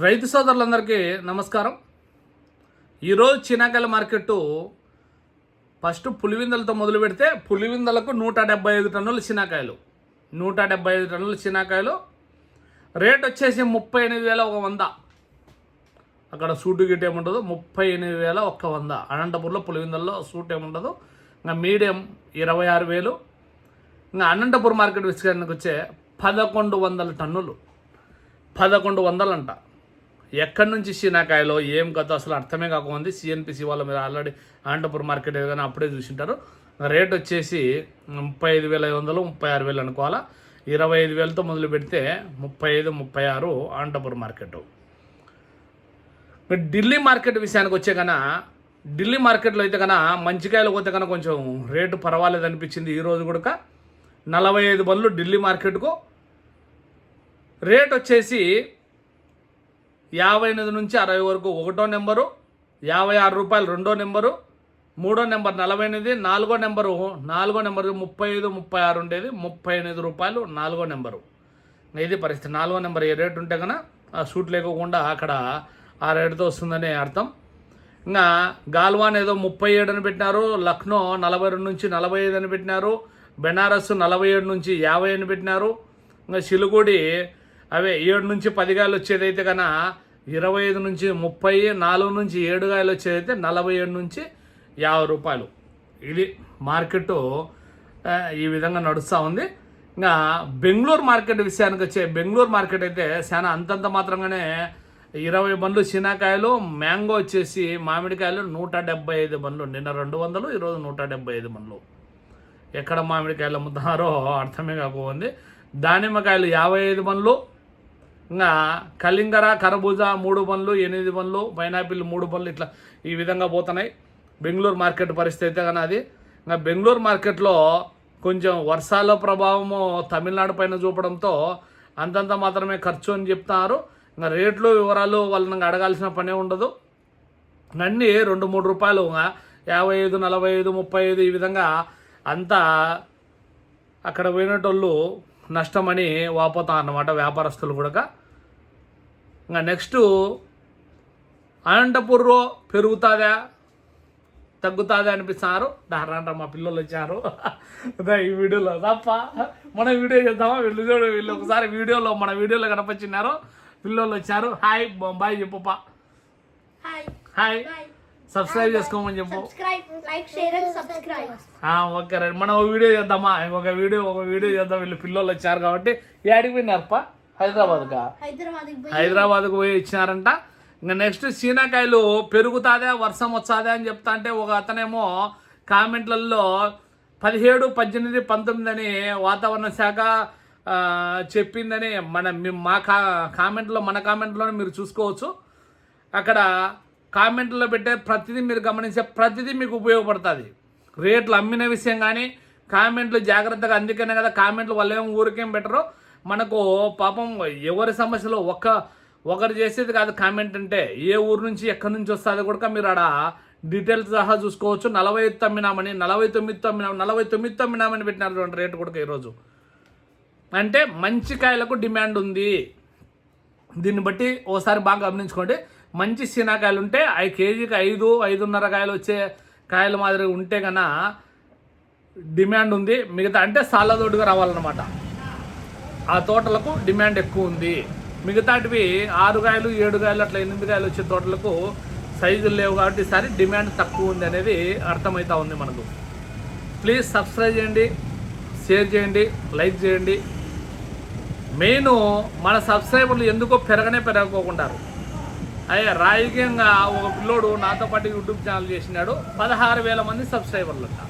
రైతు సోదరులందరికీ నమస్కారం. ఈరోజు చినాకాయల మార్కెట్ ఫస్ట్ పులివిందలతో మొదలు పెడితే పులివిందలకు నూట డెబ్బై ఐదు టన్నుల చినాకాయలు. నూట డెబ్బై ఐదు టన్నుల చినాకాయలు. రేట్ వచ్చేసి ముప్పై ఎనిమిది వేల ఒక వంద. అక్కడ సూటు గిట్ ఏముండదు? ముప్పై ఎనిమిది వేల ఒక్క వంద. అనంతపూర్లో పులివిందల్లో సూట్ ఏముండదు? ఇంకా మీడియం ఇరవై ఆరు వేలు. ఇంకా అనంతపూర్ మార్కెట్ విషయానికి వచ్చే పదకొండు వందల టన్నులు. పదకొండు వందలంట. ఎక్కడి నుంచి శీనాకాయలో ఏం కథ అసలు అర్థమే కాకుండా సిఎన్పిసి వాళ్ళు మీరు ఆల్రెడీ అనంతపురం మార్కెట్ ఏదైనా అప్పుడే చూసింటారు. రేట్ వచ్చేసి ముప్పై ఐదు వేల ఐదు వందలు ముప్పై ఆరు వేలు అనుకోవాలా. ఇరవై ఐదు వేలతో మొదలు పెడితే ముప్పై ఐదు ముప్పై ఆరు అనంతపురం మార్కెట్. మీరు ఢిల్లీ మార్కెట్ విషయానికి వచ్చే కన్నా ఢిల్లీ మార్కెట్లో అయితే కన్నా మంచికాయలు పోతే కన్నా కొంచెం రేటు పర్వాలేదు అనిపించింది ఈరోజు కూడా. నలభై ఐదు బండ్లు ఢిల్లీ మార్కెట్కు. రేట్ వచ్చేసి యాభై ఎనిమిది నుంచి అరవై వరకు ఒకటో నెంబరు యాభై ఆరు రూపాయలు రెండో నెంబరు మూడో నెంబర్ నలభై ఎనిమిది నాలుగో నెంబరు నాలుగో నెంబరు ముప్పై ఐదు ముప్పై ఆరు ఉండేది ముప్పై ఎనిమిది రూపాయలు నాలుగో నెంబరు. ఇది పరిస్థితి. నాలుగో నెంబర్ ఏ రేటు ఉంటే కన్నా ఆ సూట్ లేకోకుండా అక్కడ ఆ రేటుతో వస్తుందని అర్థం. ఇంకా గాల్వాన్ ఏదో ముప్పై ఏడు అని పెట్టినారు లక్నో నలభై రెండు నుంచి నలభై ఐదు అని పెట్టినారు బెనారస్ నలభై ఏడు నుంచి యాభై అని పెట్టినారు. ఇంకా సిలుగుడి అవే ఏడు నుంచి పది గాయలు వచ్చేదైతే కన్నా ఇరవై ఐదు నుంచి ముప్పై నాలుగు నుంచి ఏడు గాయలు వచ్చేదైతే నలభై ఏడు నుంచి యాభై రూపాయలు. ఇది మార్కెట్ ఈ విధంగా నడుస్తూ ఉంది. ఇంకా బెంగళూరు మార్కెట్ విషయానికి వచ్చే బెంగళూరు మార్కెట్ అయితే చాలా అంతంత మాత్రంగానే ఇరవై బండ్లు చినాకాయలు మ్యాంగో వచ్చేసి మామిడికాయలు నూట డెబ్బై ఐదు బండ్లు. నిన్న రెండు వందలు ఈరోజు నూట డెబ్బై ఐదు బండ్లు. ఎక్కడ మామిడికాయలు అమ్ముతున్నారో అర్థమే కాకపోయింది దానిమ్మకాయలు యాభై ఐదు బండ్లు ఇంకా కలింగర కరబూజా మూడు బండ్లు ఎనిమిది బండ్లు పైనాపిల్ మూడు బండ్లు ఇట్లా ఈ విధంగా పోతున్నాయి. బెంగళూరు మార్కెట్ పరిస్థితి అయితే కానీ అది. ఇంకా బెంగళూరు మార్కెట్లో కొంచెం వర్షాల ప్రభావము తమిళనాడు పైన చూపడంతో అంతంత మాత్రమే ఖర్చు అని చెప్తున్నారు. ఇంకా రేట్లు వివరాలు వాళ్ళని అడగాల్సిన పనే ఉండదు. అన్నీ రెండు మూడు రూపాయలు యాభై ఐదు నలభై ఐదు ముప్పై ఐదు ఈ విధంగా అంతా అక్కడ పోయినటోళ్ళు నష్టమని వాపోతా అన్నమాట వ్యాపారస్తులు కూడా ఇంకా నెక్స్ట్ అనంతపూర్లో పెరుగుతుందా తగ్గుతుందా అనిపిస్తున్నారు. దారంట మా పిల్లలు వచ్చారు. ఈ వీడియోలో తప్ప మన వీడియో చేద్దామా? వీళ్ళు చూడు వీళ్ళు ఒకసారి వీడియోలో మన వీడియోలో కనపచ్చినారు పిల్లలు వచ్చారు. హాయ్ బాయ్ చెప్పుపా Hi. హాయ్. Bye. సబ్స్క్రైబ్ చేసుకోమని చెప్పు. ఓకే రైట్ మనం ఒక వీడియో చేద్దామా? ఇంకొక వీడియో ఒక వీడియో చేద్దాం. వీళ్ళు పిల్లలు వచ్చారు కాబట్టి ఏడికి పోయినారప్ప? హైదరాబాద్కా? పోయి. హైదరాబాద్కు పోయి ఇచ్చినారంట. ఇంకా నెక్స్ట్ సీనాకాయలు పెరుగుతాదా వర్షం వచ్చాదా అని చెప్తా అంటే ఒక అతనేమో కామెంట్లలో పదిహేడు పద్దెనిమిది పంతొమ్మిది అని వాతావరణ శాఖ చెప్పిందని మన మీ- మా కా కామెంట్లో మన కామెంట్లోనే మీరు చూసుకోవచ్చు. అక్కడ కామెంట్లో పెట్టే ప్రతిదీ మీరు గమనించే ప్రతిదీ మీకు ఉపయోగపడుతుంది. రేట్లు అమ్మిన విషయం కానీ కామెంట్లు జాగ్రత్తగా అందుకనే కదా కామెంట్లు వాళ్ళు ఏం ఊరికేం పెట్టరు. మనకు పాపం ఎవరి సమస్యలో ఒక్క ఒకరు చేసేది కాదు కామెంట్ అంటే. ఏ ఊరు నుంచి ఎక్కడి నుంచి వస్తుంది కూడా మీరు ఆడ డీటెయిల్స్ సహా చూసుకోవచ్చు. నలభై తమ్మినామని నలభై తొమ్మిది తమ్మినాం నలభై తొమ్మిది తమ్మినామని పెట్టినారు రేటు కూడా ఈరోజు. అంటే మంచి కాయలకు డిమాండ్ ఉంది. దీన్ని బట్టి ఓసారి బాగా గమనించుకోండి. మంచి శీనాకాయలు ఉంటే అవి కేజీకి ఐదు ఐదున్నర కాయలు వచ్చే కాయలు మాదిరి ఉంటే కన్నా డిమాండ్ ఉంది. మిగతా అంటే సాలదోడుగా రావాలన్నమాట. ఆ తోటలకు డిమాండ్ ఎక్కువ ఉంది. మిగతాటివి ఆరు కాయలు ఏడు కాయలు అట్లా ఎనిమిది కాయలు వచ్చే తోటలకు సైజులు లేవు కాబట్టి ఈసారి డిమాండ్ తక్కువ ఉంది అనేది అర్థమవుతా ఉంది మనకు. ప్లీజ్ సబ్స్క్రైబ్ చేయండి షేర్ చేయండి లైక్ చేయండి. మెయిన్ మన సబ్స్క్రైబర్లు ఎందుకో పెరగనే పెరగకోకుండా అయ్యా రాజకీయంగా ఒక పిల్లోడు నాతో పాటు యూట్యూబ్ ఛానల్ చేసినాడు. పదహారు వేల మంది సబ్స్క్రైబర్లు అంట.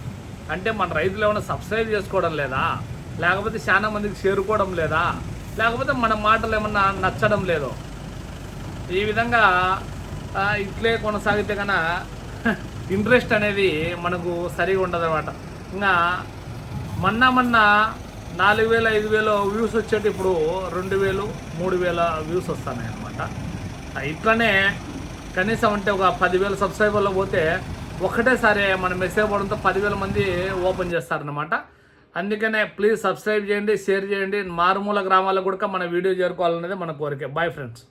అంటే మన రైతులు ఏమైనా సబ్స్క్రైబ్ చేసుకోవడం లేదా? లేకపోతే చాలా మందికి చేరుకోవడం లేదా? లేకపోతే మన మాటలు ఏమన్నా నచ్చడం లేదో? ఈ విధంగా ఇట్లే కొనసాగితే కన్నా ఇంట్రెస్ట్ అనేది మనకు సరిగా ఉండదు అనమాట ఇంకా మొన్న మొన్న నాలుగు వేల ఐదు వేలు వ్యూస్ వచ్చేటి ఇప్పుడు రెండు వేలు మూడు వేల వ్యూస్ వస్తున్నాయి అనమాట ఇట్లానే కనీసం అంటే ఒక పదివేల సబ్స్క్రైబర్లు పోతే ఒకటేసారి మన మెసేజ్ పడంతో పదివేల మంది ఓపెన్ చేస్తారనమాట అందుకనే ప్లీజ్ సబ్స్క్రైబ్ చేయండి షేర్ చేయండి. మారుమూల గ్రామాలకు కూడా మన వీడియో చేరుకోవాలనేది మన కోరిక. Bye friends